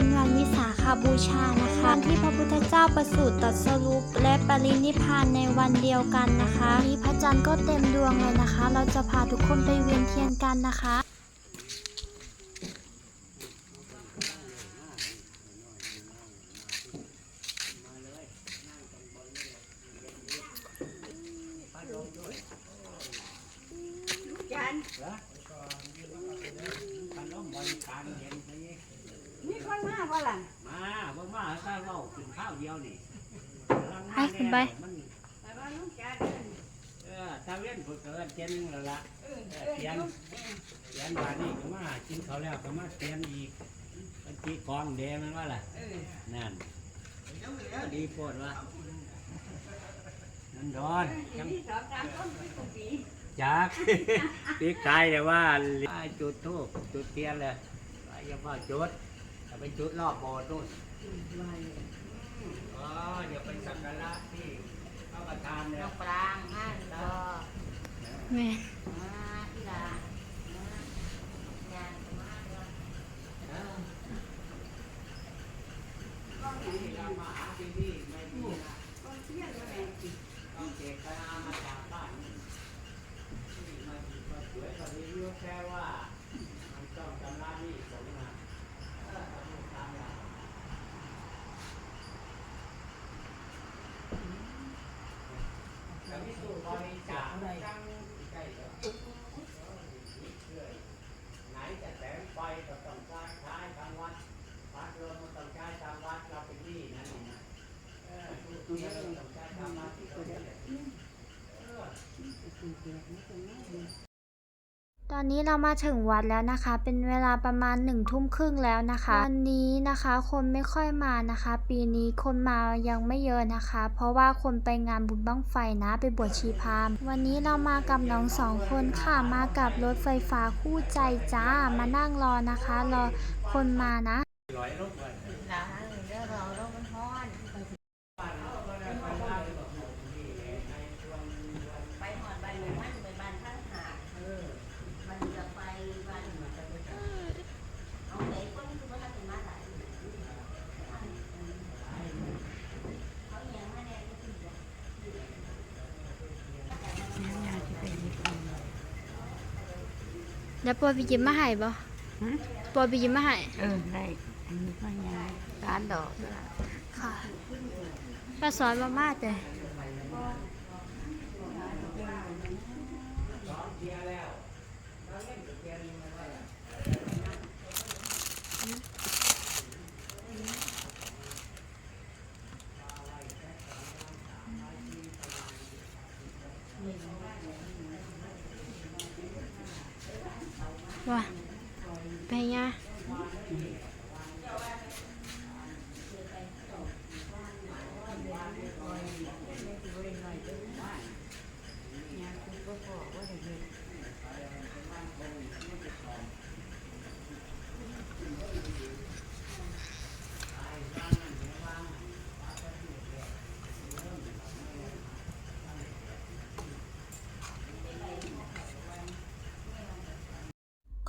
เป็นวันวิสาขบูชานะคะวันที่พระพุทธเจ้าประสูติตรัสรู้และปรินิพานในวันเดียวกันนะคะนี้พระจันทร์ก็เต็มดวงเลยนะคะ เราจะพาทุกคนไปเวียนเทียนกันนะคะ มีคนมาบ่ล่ะมาบ่มาถ้าเรากินข้าวเดียวนี่ไปขึ้นไป มันแต่ว่าลุงแกเดินเออถ้าเว้นเพิ่นก็เอิ้นเจยนแล้วล่ะ เออเอเอออเตียนอยู่เตียนบาดนี้ก็มากินข้าวแล้วก็มาเตียนอีกมันจีกองแดงมันว่าล่ะ เออนั่นดีโพดว่านั่นดอนทีจังนี้สองสามคนคือตุ่มปีจัก ปีกายแต่ว่าจุดทูบจุดเทียนเลยอย่าว่าจุด อย่าไปจุดรอบโบสถ์นู่นอ๋อเดี๋ยวไปสักการะที่พระประธานเนี่ย น้องปรางมาก็ แม่ คอยจับจังใจเด้อไหนจะแถมไปกับตังค่ายทำวัดรับโดนตังค่ายทำวัดเราเป็นหนี้นั่นเองนะเออตังค่ายทำวัดที่เราได้เออคือเด็กนี่เป็นไงบ้างเนี่ย ตอนนี้เรามาถึงวัดแล้วนะคะ เป็นเวลาประมาณหนึ่งทุ่มครึ่งแล้วนะคะวันนี้นะคะคนไม่ค่อยมานะคะ ปีนี้คนมายังไม่เยอะนะคะ เพราะว่าคนไปงานบุญบั้งไฟนะไปบวชชีพราหมณ์วันนี้เรามากับน้องสองคนค่ะมากับรถไฟฟ้าคู่ใจจ้ามานั่งรอนะคะ รอคนมานะร้อยรูปเลย หลางเด้อเราเรามันฮ้อน บ้านเราก็ได้ไปบ้านแบบนี้ในช่วง ไปหอดบ้านหมู่มันไปบ้านท่านหาเออมันจะไปบ้านเอาไหนคนคือว่าถึงมาหลายเขาเลี้ยงมาแน่ก็คือ แล้วปอไปยิ้มมาให้บ่ปอไปยิ้มมาให้เออได้อันนี้ก็ยายร้านดอกค่ะป้าสอนมามาแต่ว่าไปยะ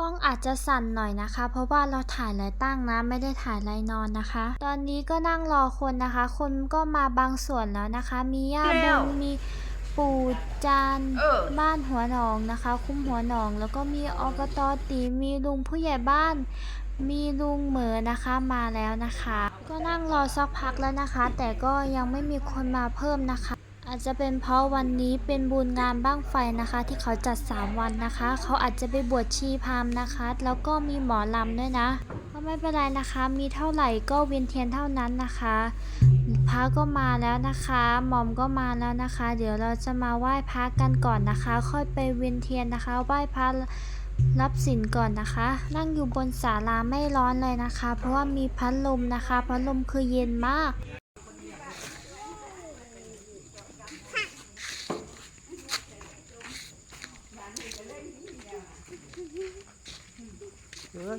กล้องอาจจะสั่นหน่อยนะคะ เพราะว่าเราถ่ายไรตั้งนะ ไม่ได้ถ่ายไรนอนนะคะ ตอนนี้ก็นั่งรอคนนะคะ คนก็มาบางส่วนแล้วนะคะ มีย่าบุญมีปู่จานบ้านหัวหนองนะคะ คุ้มหัวหนอง แล้วก็มีอบตตีมีลุงผู้ใหญ่บ้าน มีลุงเหมอนะคะมาแล้วนะคะ ก็นั่งรอสักพักแล้วนะคะ แต่ก็ยังไม่มีคนมาเพิ่มนะคะ อาจจะเป็นเพราะวันนี้เป็นบุญงานบ้างไฟนะคะ ที่เขาจัด 3 วันนะคะ เขาอาจจะไปบวชชีพามนะคะ แล้วก็มีหมอลำด้วยนะก็ไม่เป็นไรนะคะ มีเท่าไหร่ก็เวียนเทียนเท่านั้นนะคะพระก็มาแล้วนะคะ หม่อมก็มาแล้วนะคะ เดี๋ยวเราจะมาไหว้พระกันก่อนนะคะ ค่อยไปเวียนเทียนนะคะ ไหว้พระรับศีลก่อนนะคะ นั่งอยู่บนศาลาไม่ร้อนเลยนะคะ เพราะว่ามีพัดลมนะคะ พัดลมคือเย็นมาก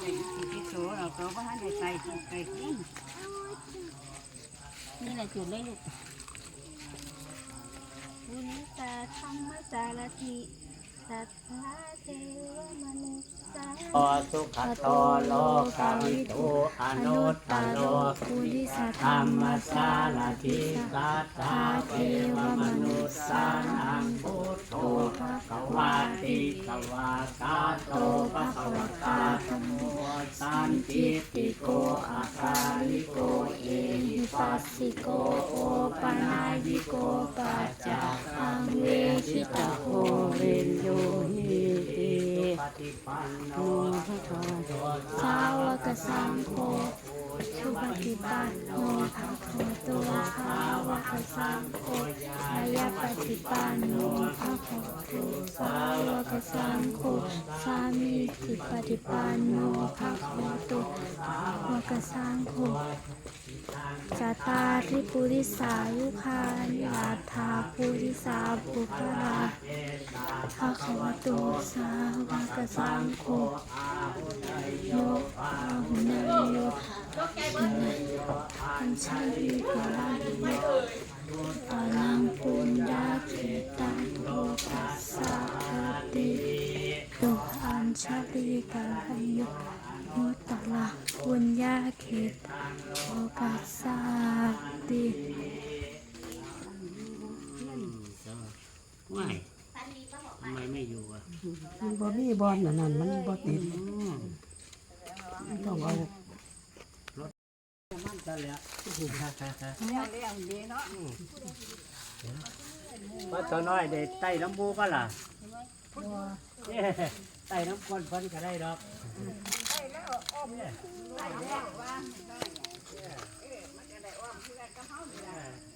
ได้สิที่โสเราก็ว่าให้ไก่ไกลจรินนี่แหละจุดเลยลูกบุญตาธรรมสารทิ สัทธาเทวมนุษย์สาอสุขโตโลกาวิทูอนุตตโลปุริสธรรมสารทิสัทธาเทวมนุสสานังพุทโธกวาติกวาตาโตภควตาธรรมโมสา นติติโกอาคาลิโกเอหิปัสสิโกโอปนายิโกปัจจคังเวชิตาโกเรนโยหิติปฏิปันโนภะคะวะโตสาวกสังโฆสุปฏิปันโนภะคะวะโตสาวกสังโฆอายปฏิปันโนภะคะวะโตสาวกสังโฆสามี จิปฏิปันโนภะคะวะโตสาวกสังโฆจตตาริปุริสายุคานิอัตถาปุริสาบุคลาภะคะวะโตสาวกสังโฆโยอาหุนายโยอัญชลีกาลาโยปานังปุญญาเกตังโลกัสสะติ อัญชลีกาลาโยมุตตะละปุญญาเกตังโลกัสสะติไม่ทำไมไม่อยู่อะมันบ่มีบอลนั่นนั่นมันบ่ติดต้องเอามันจะแล้วแล้วเรื่องดีเนาะว่าตัวน้อยเด็ดไต่น้ำบูก็ล่ะ ใส่น้ำก้นเพิ่นก็ได้ดอกใส่แล้วอ้อมใส่แล้วว่าได้เออมันจะได้อ้อมเพื่อนก็เฮานี่ล่ะ